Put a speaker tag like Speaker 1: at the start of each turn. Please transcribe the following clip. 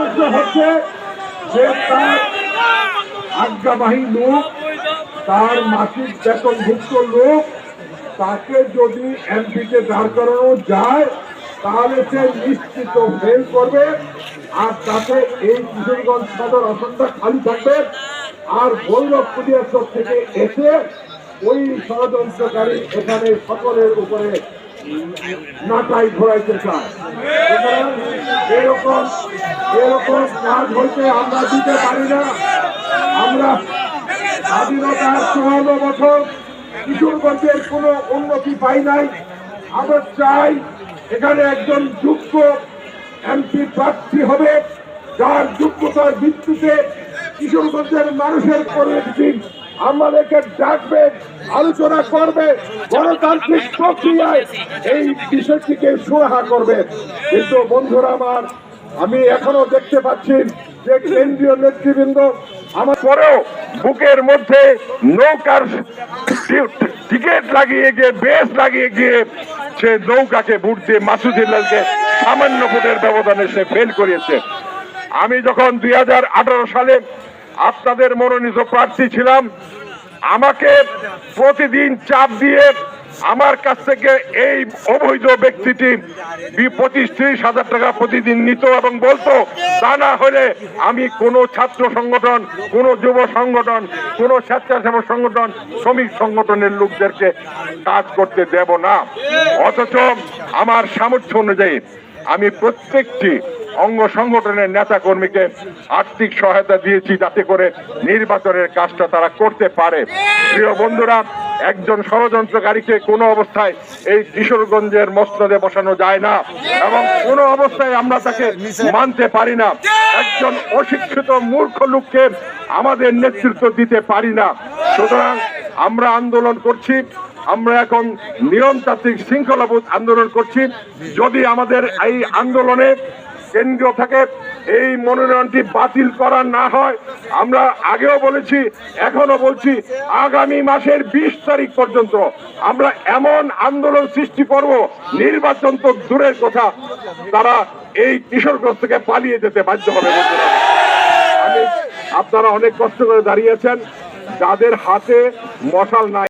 Speaker 1: উদ্দেশ্য হচ্ছে যে তার আজ্ঞাবাহী লোক, তার মাসিক বেতনভুক্ত লোক, তাকে যদি এমপিতে দাঁড় করানো যায়, তাহলে সে নিশ্চিত ফেল করবে আর তাতে এই কিশোরগঞ্জ সদর আসনটা খালি থাকবে। আর ভৈরব কুলিয়াচক থেকে এসে ওই ষড়যন্ত্রকারী এখানে সকলের উপরে নাটাই ঘোরাইতে চায়। এরকম এরকম কাজ হইতে আমরা দিতে পারি না। আমরা স্বাধীনতার চুয়ান্ন বছর কিশোরগঞ্জের কোনো উন্নতি পাই নাই। আমরা চাই এখানে একজন যোগ্য এমপি প্রার্থী হবে, যার যোগ্যতার ভিত্তিতে কিশোরগঞ্জের মানুষের পরিস্থিতি আমাদেরকে ডাকবে, আলোচনা করবে, গণতান্ত্রিক প্রক্রিয়ায় এই বিষয়টিকে সুরাহা করবে। কিন্তু বন্ধুরা আমার, আমি এখনও দেখতে পাচ্ছি যে কেন্দ্রীয় নেতৃবৃন্দ আমার পরেও বুকের মধ্যে নৌকার টিকিট লাগিয়ে গিয়ে, বেশ লাগিয়ে গিয়ে সে নৌকাকে ভোট দিয়ে মাসুদুল্লাহকে সামান্য ভোটের ব্যবধানে সে ফেল করিয়েছে। আমি যখন দুই হাজার আঠারো সালে আপনাদের মনোনীত প্রার্থী ছিলাম। আমাকে প্রতিদিন চাপ দিয়ে আমার কাছ থেকে এই অবৈধ ব্যক্তিটি পঁচিশ ত্রিশ হাজার টাকা প্রতিদিন নিত এবং বলতো, তা না হলে আমি কোনো ছাত্র সংগঠন, কোনো যুব সংগঠন, কোনো স্বেচ্ছাসেবক সংগঠন, শ্রমিক সংগঠনের লোকদেরকে কাজ করতে দেব না। অথচ আমার সামর্থ্য অনুযায়ী আমি প্রত্যেকটি অঙ্গ সংগঠনের নেতা কর্মীকে আর্থিক সহায়তা দিয়েছি যাতে করে নির্বাচনের কাজটা তারা করতে পারে। প্রিয় বন্ধুরা, একজন ষড়যন্ত্রকারীকে কোনো অবস্থায় এই কিশোরগঞ্জের মসনদে বসানো যায় না এবং কোনো অবস্থায় আমরা তাকে মানতে পারি না। একজন অশিক্ষিত মূর্খ লোককে আমাদের নেতৃত্ব দিতে পারি না। সুতরাং আমরা আন্দোলন করছি, আমরা এখন নিয়মতান্ত্রিক শৃঙ্খলাবোধ আন্দোলন করছি। যদি আমাদের এই আন্দোলনে কেন্দ্র থেকে এই মনোনয়নটি বাতিল করা না হয়, আমরা আগেও বলেছি এখনও বলছি, আগামী মাসের বিশ তারিখ পর্যন্ত আমরা এমন আন্দোলন সৃষ্টি করব, নির্বাচন তো দূরের কথা, তারা এই কিশোরগঞ্জ থেকে পালিয়ে যেতে বাধ্য হবে আপনারা অনেক কষ্ট করে দাঁড়িয়েছেন যাদের হাতে মশাল নাই।